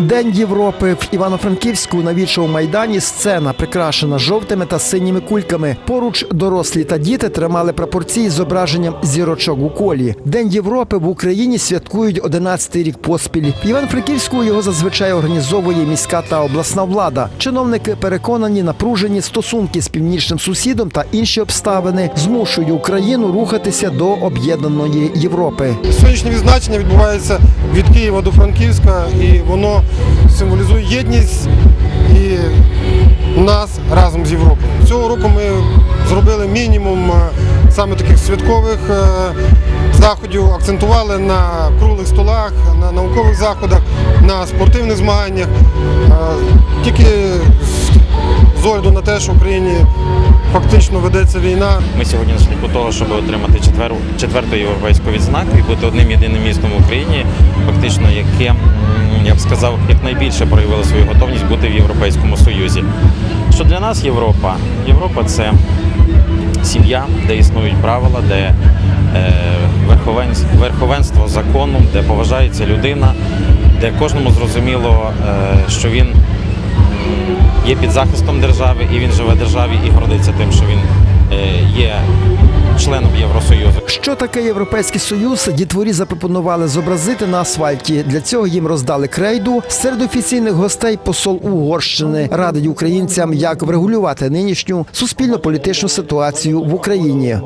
День Європи в Івано-Франківську на вічому майдані сцена прикрашена жовтими та синіми кульками. Поруч дорослі та діти тримали прапорці із зображенням зірочок у колі. День Європи в Україні святкують 11-й рік поспіль. В Івано-Франківську його зазвичай організовує міська та обласна влада. Чиновники переконані, напружені стосунки з північним сусідом та інші обставини змушують Україну рухатися до об'єднаної Європи. Сьогоднішнє відзначення відбувається від Києва до Франківська, і воно символізує єдність і нас разом з Європою. Цього року ми зробили мінімум е, саме таких святкових е, заходів, акцентували на круглих столах, на наукових заходах, на спортивних змаганнях. Е, Тільки з огляду на те, що в Україні фактично ведеться війна, Ми сьогодні на шляху того, щоб отримати четвер... четверту європейську відзнаку і бути одним єдиним містом в Україні, фактично, яке, б сказав, якнайбільше проявило свою готовність бути в Європейському Союзі. Що для нас Європа? Європа це сім'я, де існують правила, де е, верховенство, закону, де поважається людина, де кожному зрозуміло, е, що він є під захистом держави і він живе державі і гордиться тим, що він є членом Євросоюзу. Що таке Європейський Союз? Дітворі запропонували зобразити на асфальті. Для цього їм роздали крейду. Серед офіційних гостей посол Угорщини радить українцям, як врегулювати нинішню суспільно-політичну ситуацію в Україні.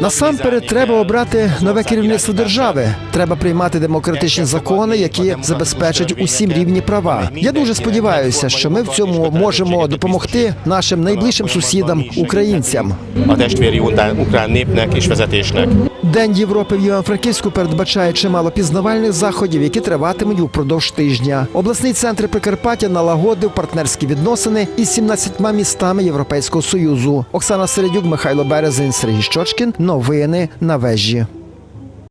Насамперед треба обрати нове керівництво держави. Треба приймати демократичні закони, які забезпечать усім рівні права. Я дуже сподіваюся, що ми в цьому можемо допомогти нашим найближчим сусідам українцям. А testvéri ukrán népnek és vezetésnek. День Європи в Івано-Франківську передбачає чимало пізнавальних заходів, які триватимуть упродовж тижня. Обласний центр Прикарпаття налагодив партнерські відносини із 17 містами Європейського союзу. Оксана Середюк, Михайло Березин, Сергій Щочкін. Новини на вежі.